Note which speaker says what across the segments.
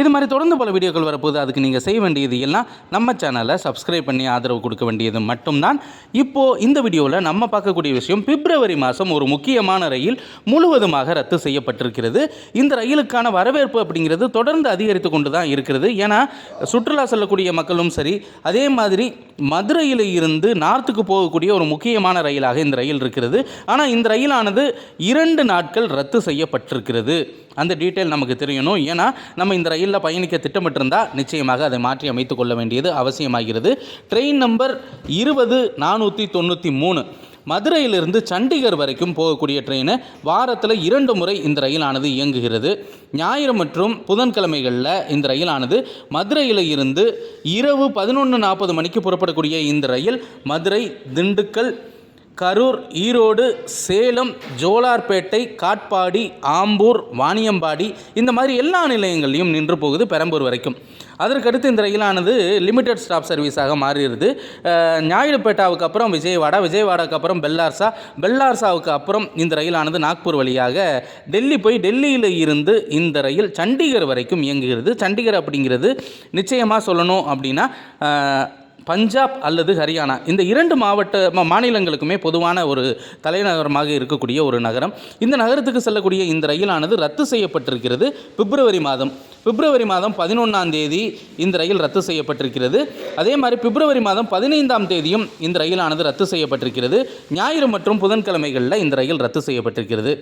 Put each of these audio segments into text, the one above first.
Speaker 1: இது மாதிரி தொடர்ந்து பல வீடியோக்கள் வரப்போகுது. அதுக்கு நீங்கள் செய்ய வேண்டியது எல்லாம் நம்ம சேனலை சப்ஸ்கிரைப் பண்ணி ஆதரவு கொடுக்க வேண்டியது மட்டும்தான். இப்போது இந்த வீடியோவில் நம்ம பார்க்கக்கூடிய விஷயம் பிப்ரவரி மாதம் ஒரு முக்கியமான ரயில் முழுவதுமாக ரத்து செய்யப்பட்டிருக்கிறது. இந்த ரயிலுக்கான வரவேற்பு அப்படிங்கிறது தொடர்ந்து அதிகரித்து கொண்டு தான் இருக்கிறது. ஏன்னா சுற்றுலா செல்லக்கூடிய மக்களும் சரி அதே மாதிரி மதுரையில் இருந்து நார்த்துக்கு போகக்கூடிய ஒரு முக்கியமான ரயிலாக இந்த ரயில் இருக்கிறது. ஆனால் இந்த ரயிலானது இரண்டு நாட்கள் ரத்து செய்யப்பட்டிருக்கிறது. அந்த டீட்டெயில் நமக்கு தெரியணும். ஏன்னா நம்ம இந்த ரயில் ரயிலில் பயணிக்க திட்டமிட்டிருந்தால் நிச்சயமாக அதை மாற்றி அமைத்து கொள்ள வேண்டியது அவசியமாகிறது. ட்ரெயின் நம்பர் இருபது நானூற்றி தொண்ணூற்றி மூணு. மதுரையிலிருந்து சண்டிகர் வரைக்கும் போகக்கூடிய ட்ரெயின் வாரத்தில் இரண்டு முறை இந்த ரயிலானது இயங்குகிறது. ஞாயிறு மற்றும் புதன்கிழமைகளில் இந்த ரயிலானது மதுரையில் இருந்து இரவு பதினொன்று நாற்பது மணிக்கு புறப்படக்கூடிய இந்த ரயில் மதுரை திண்டுக்கல் கரூர் ஈரோடு சேலம் ஜோலார்பேட்டை காட்பாடி ஆம்பூர் வாணியம்பாடி இந்த மாதிரி எல்லா நிலையங்களையும் நின்று போகுது பெரம்பூர் வரைக்கும். அதற்கடுத்து இந்த ரயிலானது லிமிடெட் ஸ்டாப் சர்வீஸாக மாறிடுது. அஹ், ஞாயிறுப்பேட்டாவுக்கு அப்புறம் விஜயவாடா விஜயவாடாவுக்கு அப்புறம் பெல்லார்சா பெல்லார்சாவுக்கு அப்புறம் இந்த ரயிலானது நாக்பூர் வழியாக டெல்லி போய் டெல்லியில் இருந்து இந்த ரயில் சண்டிகர் வரைக்கும் இயங்குகிறது. சண்டிகர் அப்படிங்கிறது நிச்சயமாக சொல்லணும் அப்படின்னா பஞ்சாப் அல்லது ஹரியானா. இந்த இரண்டு மாவட்ட மாநிலங்களுக்குமே பொதுவான ஒரு தலைநகரமாக இருக்கக்கூடிய ஒரு நகரம். இந்த நகரத்துக்கு செல்லக்கூடிய இந்த ரயிலானது ரத்து செய்யப்பட்டிருக்கிறது பிப்ரவரி மாதம். பிப்ரவரி மாதம் பதினொன்றாம் தேதி இந்த ரயில் ரத்து செய்யப்பட்டிருக்கிறது. அதே மாதிரி பிப்ரவரி மாதம் பதினைந்தாம் தேதியும் இந்த ரயிலானது ரத்து செய்யப்பட்டிருக்கிறது. ஞாயிறு மற்றும் புதன்கிழமைகளில் இந்த ரயில் ரத்து செய்யப்பட்டிருக்கிறது.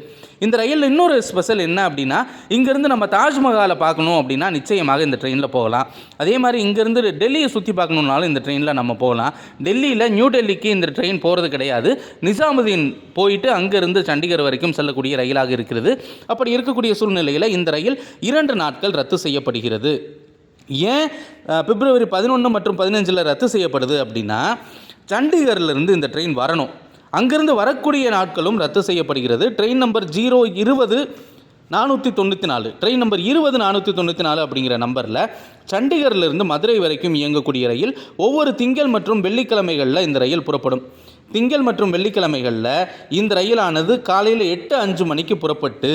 Speaker 1: இந்த ரயிலில் இன்னொரு ஸ்பெஷல் என்ன அப்படின்னா இங்கேருந்து நம்ம தாஜ்மஹாலை பார்க்கணும் அப்படின்னா நிச்சயமாக இந்த ட்ரெயினில் போகலாம். அதே மாதிரி இங்கேருந்து டெல்லியை சுற்றி பார்க்கணுன்னாலும் இந்த ட்ரெயின் ட்ரெயினில் நம்ம போகலாம். டெல்லியில் நியூ டெல்லிக்கு இந்த ட்ரெயின் போகிறது கிடையாது. நிசாமுதீன் போயிட்டு அங்கேருந்து சண்டிகர் வரைக்கும் செல்லக்கூடிய ரயிலாக இருக்கிறது. அப்படி இருக்கக்கூடிய சூழ்நிலையில் இந்த ரயில் இரண்டு நாட்கள் ரத்து செய்யப்படுகிறது. ஏன்? பிப்ரவரி பதினொன்று மற்றும் பதினஞ்சில் ரத்து செய்யப்படுது அப்படின்னா சண்டிகர்லேருந்து இந்த ட்ரெயின் வரணும். அங்கிருந்து வரக்கூடிய நாட்களும் ரத்து செய்யப்படுகிறது. ட்ரெயின் நம்பர் ஜீரோ இருபது நானூற்றி தொண்ணூற்றி நாலு. ட்ரெயின் நம்பர் இருபது நானூற்றி தொண்ணூற்றி நாலு அப்படிங்கிற நம்பரில் சண்டிகர்லேருந்து மதுரை வரைக்கும் இயங்கக்கூடிய ரயில் ஒவ்வொரு திங்கள் மற்றும் வெள்ளிக்கிழமைகளில் இந்த ரயில் புறப்படும். திங்கள் மற்றும் வெள்ளிக்கிழமைகளில் இந்த ரயிலானது காலையில் எட்டு அஞ்சு மணிக்கு புறப்பட்டு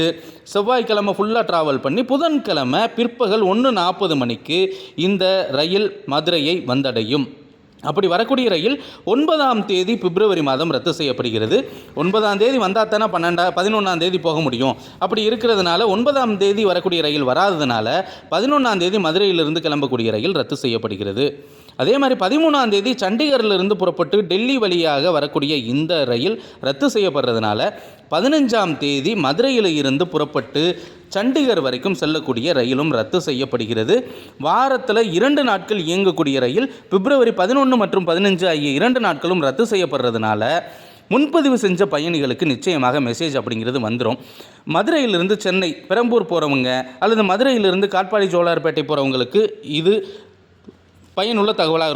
Speaker 1: செவ்வாய்க்கிழமை ஃபுல்லாக ட்ராவல் பண்ணி புதன்கிழமை பிற்பகல் ஒன்று நாற்பது மணிக்கு இந்த ரயில் மதுரையை வந்தடையும். அப்படி வரக்கூடிய ரயில் ஒன்பதாம் தேதி பிப்ரவரி மாதம் ரத்து செய்யப்படுகிறது. ஒன்பதாம் தேதி வந்தால் தானே பன்னெண்டா பதினொன்றாம் தேதி போக முடியும். அப்படி இருக்கிறதுனால ஒன்பதாம் தேதி வரக்கூடிய ரயில் வராததுனால பதினொன்றாம் தேதி மதுரையிலிருந்து கிளம்பக்கூடிய ரயில் ரத்து செய்யப்படுகிறது. அதே மாதிரி பதிமூணாம் தேதி சண்டிகரிலிருந்து புறப்பட்டு டெல்லி வழியாக வரக்கூடிய இந்த ரயில் ரத்து செய்யப்படுறதுனால பதினஞ்சாம் தேதி மதுரையில் இருந்து புறப்பட்டு சண்டிகர் வரைக்கும் செல்லக்கூடிய ரயிலும் ரத்து செய்யப்படுகிறது. வாரத்தில் இரண்டு நாட்கள் இயங்கக்கூடிய ரயில் பிப்ரவரி பதினொன்று பதினொன்று மற்றும் பதினஞ்சு ஆகிய இரண்டு நாட்களும் ரத்து செய்யப்படுறதுனால முன்பதிவு செஞ்ச பயணிகளுக்கு நிச்சயமாக மெசேஜ் அப்படிங்கிறது வந்துடும் மதுரையிலிருந்து சென்னை பெரம்பூர் போகிறவங்க அல்லது மதுரையிலிருந்து காட்பாடி ஜோலார்பேட்டை போகிறவங்களுக்கு இது பயனுள்ள தகவலாக இருக்கும்.